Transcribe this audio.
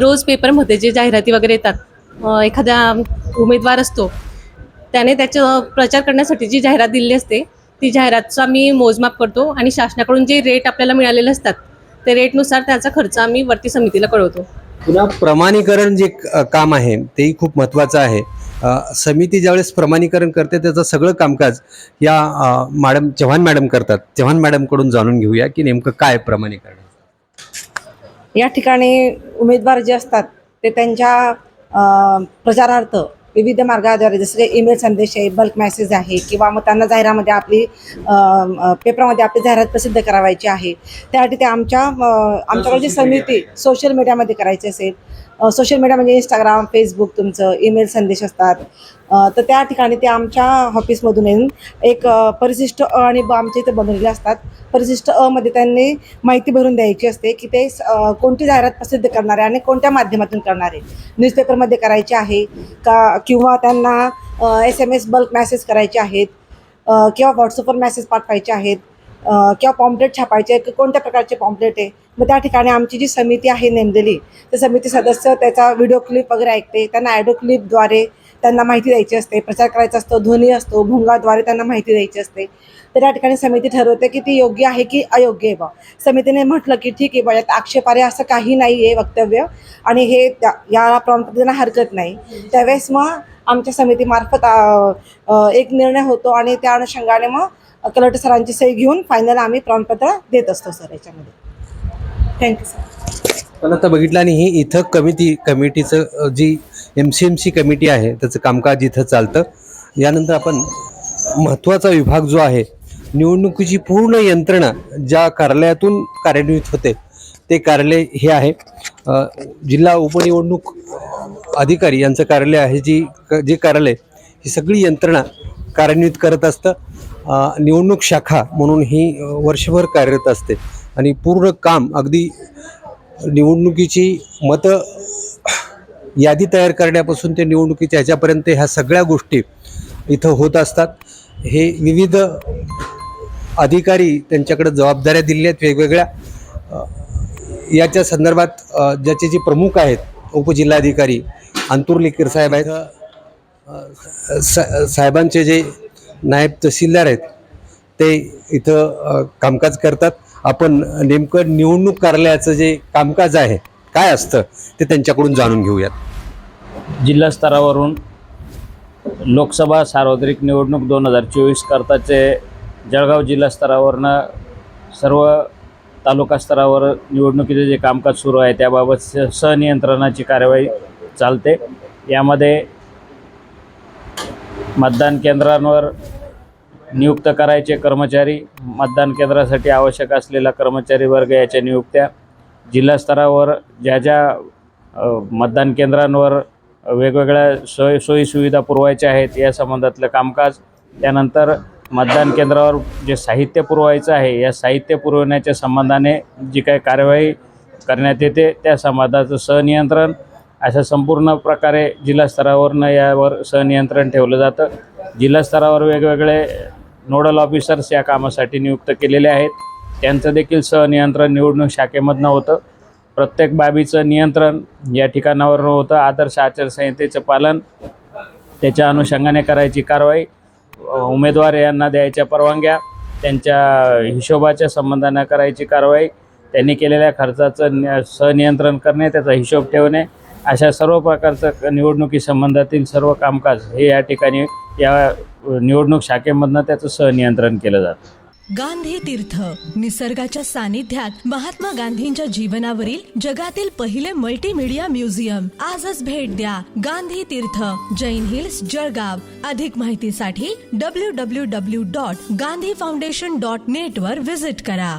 रोज पेपरमध्ये जे जाहिराती वगैरे येतात एखादा उमेदवार असतो त्याने त्याचं प्रचार करण्यासाठी जी जाहिरात दिलेली असते ती जाहिरातचा मी मोजमाप करतो आणि शासनाकडून जे रेट आपल्याला मिळालेले असतात ते रेटनुसार त्याचा खर्च आम्ही वरती समितीला कळवतो. पुन्हा प्रमाणीकरण जे क- काम आहे तेही खूप महत्त्वाचं आहे. समिती ज्यावेळेस प्रमाणीकरण करते त्याचं सगळं कामकाज या मॅडम चव्हाण मॅडम करतात. चव्हाण मॅडमकडून जाणून घेऊया की नेमकं काय प्रमाणीकरण या ठिकाणी उमेदवार जे असतात ते त्यांच्या प्रचारार्थ विविध मार्गाद्वारे जसं काही ईमेल संदेश आहे बल्क मेसेज आहे किंवा मग त्यांना जाहिरामध्ये आपली पेपरामध्ये पेपरमध्ये आपली जाहिरात प्रसिद्ध करावायची आहे त्यासाठी ते आमच्या आमच्याकडे जी समिती सोशल मीडियामध्ये करायची असेल सोशल मीडिया म्हणजे इंस्टाग्राम फेसबुक तुमचं ईमेल संदेश असतात. तर त्या ठिकाणी ते आमच्या ऑफिसमधून येऊन एक परिशिष्ट अ आणि ब आमच्या इथे बनवलेले असतात. परिशिष्ट अमध्ये त्यांनी माहिती भरून द्यायची असते की ते कोणती जाहिरात प्रसिद्ध करणार आहे आणि कोणत्या माध्यमातून करणार. आहे न्यूजपेपरमध्ये करायचे आहे का किंवा त्यांना S M S bulk message करायचे आहेत किंवा व्हॉट्सअपवर मेसेज पाठवायचे आहेत किंवा पॉम्पलेट छापायचे आहे की कोणत्या प्रकारचे पॉम्पलेट आहे. मग त्या ठिकाणी आमची जी समिती आहे नेमलेली त्या समिती सदस्य त्याचा व्हिडिओ क्लिप वगैरे ऐकते त्यांना ॲडो क्लिपद्वारे त्यांना माहिती द्यायची असते प्रचार करायचा असतो ध्वनी असतो भुंगाद्वारे त्यांना माहिती द्यायची असते. तर त्या ठिकाणी समिती ठरवते की ती योग्य आहे की अयोग्य आहे बा. समितीने म्हटलं की ठीक आहे बा यात आक्षेपारे असं काही नाही आहे वक्तव्य आणि हे त्या- या प्रमाणपत्रांना हरकत नाही. त्यावेळेस मग आमच्या समितीमार्फत एक निर्णय होतो आणि त्या अनुषंगाने मग कलेक्टर सरांची सही घेऊन फायनल आम्ही प्रमाणपत्र देत असतो सर याच्यामध्ये. थँक्यू सर पण आता बघितलं आणि ही इथं committee कमिटीचं G M C M C committee आहे त्याचं कामकाज इथं चालतं. यानंतर आपण महत्त्वाचा विभाग जो आहे निवडणुकीची पूर्ण यंत्रणा ज्या कार्यालयातून कार्यान्वित होते ते कार्यालय हे आहे. जिल्हा उपनिवडणूक अधिकारी यांचं कार्यालय आहे जी क- जे कार्यालय ही सगळी यंत्रणा कार्यान्वित करत असतं. निवडणूक शाखा म्हणून ही वर्षभर कार्यरत असते. आणि पूर्ण काम अगदी निवडणुकीची मतं यादी तयार करण्यापासून ते निवडणुकीच्या ह्याच्यापर्यंत ह्या सगळ्या गोष्टी इथं होत असतात. हे विविध अधिकारी त्यांच्याकडे जबाबदाऱ्या दिलेल्या आहेत वेगवेगळ्या. याच्या संदर्भात ज्याचे जे प्रमुख आहेत उपजिल्हाधिकारी अंतुर्लीकर साहेब आहेत. सा साहेबांचे जे नायब तहसीलदार आहेत ते इथं कामकाज करतात. आपण नेमकं निवडणूक कार्यालयाचं जे कामकाज आहे काय असतं ते त्यांच्याकडून जाणून घेऊयात. जिल्हा स्तरावरून लोकसभा सार्वत्रिक निवडणूक दोन हजार चोवीस करताचे जळगाव जिल्हा स्तरावरनं सर्व तालुका स्तरावर निवडणुकीचे जे कामकाज सुरू आहे त्याबाबत स सनियंत्रणाची कार्यवाही चालते. यामध्ये मतदान केंद्रांवर नियुक्त करायचे कर्मचारी मतदान केंद्रासाठी आवश्यक असलेला कर्मचारी वर्ग याच्या नियुक्त्या. जिल्हास्तरावर ज्या ज्या मतदान केंद्रांवर वेगवेगळ्या सोयी सोयीसुविधा पुरवायच्या आहेत या संबंधातलं कामकाज. त्यानंतर मतदान केंद्रावर जे साहित्य पुरवायचं आहे या साहित्य पुरवण्याच्या संबंधाने जी काही कार्यवाही करण्यात येते त्या संबंधाचं सनियंत्रण अशा संपूर्ण प्रकारे जिल्हा स्तरावरनं यावर सनियंत्रण ठेवलं जातं. जिल्हा स्तरावर वेगवेगळे नोडल ऑफिसर्स या कामासाठी नियुक्त केलेले आहेत. त्यांचं देखील सहनियंत्रण निवडणूक शाखेमधनं होतं. प्रत्येक बाबीचं नियंत्रण या ठिकाणावर होतं. आदर्श आचारसंहितेचं पालन त्याच्या अनुषंगाने करायची कारवाई उमेदवार यांना द्यायच्या परवानग्या त्यांच्या हिशोबाच्या संबंधानं करायची कारवाई त्यांनी केलेल्या खर्चाचं न सनियंत्रण करणे त्याचा हिशोब ठेवणे अशा सर्व प्रकारचं निवडणुकी संबंधातील सर्व कामकाज हे या ठिकाणी या निवडणूक शाखेमधनं त्याचं सहनियंत्रण केलं जातं. गांधी तीर्थ निसर्गाच्या सानिध्यात महात्मा गांधींच्या जीवनावरील जगातील पहिले मल्टीमीडिया म्युझियम आजच भेट द्या गांधी तीर्थ जैन हिल्स जळगाव. अधिक माहितीसाठी W W W dot Gandhi foundation dot net वर विजिट करा.